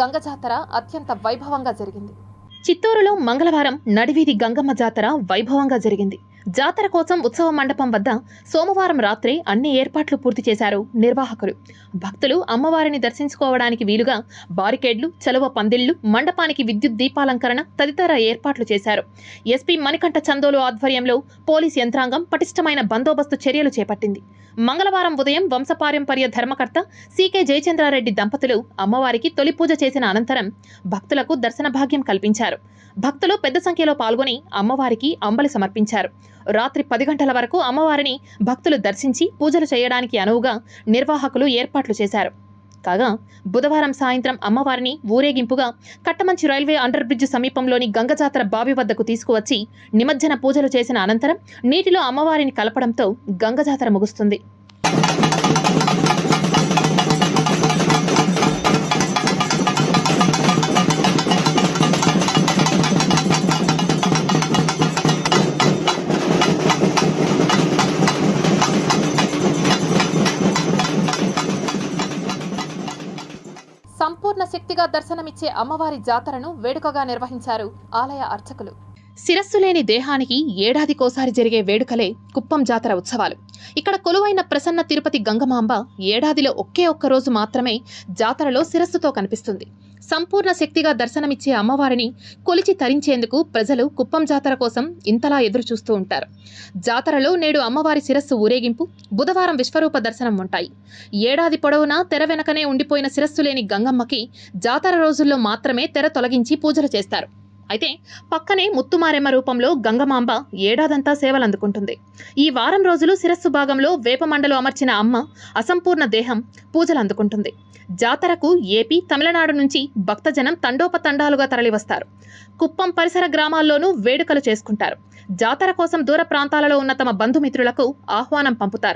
గంగ జాతర అత్యంత వైభవంగా జరిగింది. చిత్తూరులో మంగళవారం నడివీధి గంగమ్మ జాతర వైభవంగా జరిగింది. జాతర కోసం ఉత్సవ మండపం వద్ద సోమవారం రాత్రి అన్ని ఏర్పాట్లు పూర్తి చేశారు నిర్వాహకులు. భక్తులు అమ్మవారిని దర్శించుకోవడానికి వీలుగా బారికేడ్లు చలువ పందిళ్ళు మండపానికి విద్యుత్ దీపాలంకరణ తదితర ఏర్పాట్లు చేశారు. ఎస్పీ మణికంఠ చందోలు ఆధ్వర్యంలో పోలీస్ యంత్రాంగం పటిష్టమైన బందోబస్తు చర్యలు చేపట్టింది. మంగళవారం ఉదయం వంశపారంపర్య ధర్మకర్త సీకే జయచంద్రారెడ్డి దంపతులు అమ్మవారికి తొలి పూజ చేసిన అనంతరం భక్తులకు దర్శన భాగ్యం కల్పించారు. భక్తులు పెద్ద సంఖ్యలో పాల్గొని అమ్మవారికి అంబలి సమర్పించారు. రాత్రి పది గంటల వరకు అమ్మవారిని భక్తులు దర్శించి పూజలు చేయడానికి అనువుగా నిర్వాహకులు ఏర్పాట్లు చేశారు. కాగా బుధవారం సాయంత్రం అమ్మవారిని ఊరేగింపుగా కట్టమంచి రైల్వే అండర్ బ్రిడ్జ్ సమీపంలోని గంగజాతర బావి వద్దకు తీసుకువచ్చి నిమజ్జన పూజలు చేసిన అనంతరం నీటిలో అమ్మవారిని కలపడంతో గంగజాతర ముగుస్తుంది. సంపూర్ణ శక్తిగా దర్శనమిచ్చే అమ్మవారి జాతరను వేడుకగా నిర్వహించారు ఆలయ అర్చకులు. శిరస్సు లేని దేహానికి ఏడాదికోసారి జరిగే వేడుకలే కుప్పం జాతర ఉత్సవాలు. ఇక్కడ కొలువైన ప్రసన్న తిరుపతి గంగమాంబ ఏడాదిలో ఒకే ఒక్క రోజు మాత్రమే జాతరలో శిరస్సుతో కనిపిస్తుంది. సంపూర్ణ శక్తిగా దర్శనమిచ్చే అమ్మవారిని కొలిచి తరించేందుకు ప్రజలు కుప్పం జాతర కోసం ఇంతలా ఎదురుచూస్తూ ఉంటారు. జాతరలో నేడు అమ్మవారి శిరస్సు ఊరేగింపు బుధవారం విశ్వరూప దర్శనం ఉంటాయి. ఏడాది పొడవునా తెర వెనకనే ఉండిపోయిన శిరస్సు లేని గంగమ్మకి జాతర రోజుల్లో మాత్రమే తెర తొలగించి పూజలు చేస్తారు. అయితే పక్కనే ముత్తుమారెమ్మ రూపంలో గంగమాంబ ఏడాదంతా సేవలందుకుంటుంది. ఈ వారం రోజులు శిరస్సు భాగంలో వేపమండలు అమర్చిన అమ్మ అసంపూర్ణ దేహం పూజలు అందుకుంటుంది జాతరకు ఏపీ తమిళనాడు నుంచి భక్తజనం తండోపతండాలుగా తరలివస్తారు. కుప్పం పరిసర గ్రామాల్లోనూ వేడుకలు చేసుకుంటారు. జాతర కోసం దూర ప్రాంతాలలో ఉన్న తమ బంధుమిత్రులకు ఆహ్వానం పంపుతారు.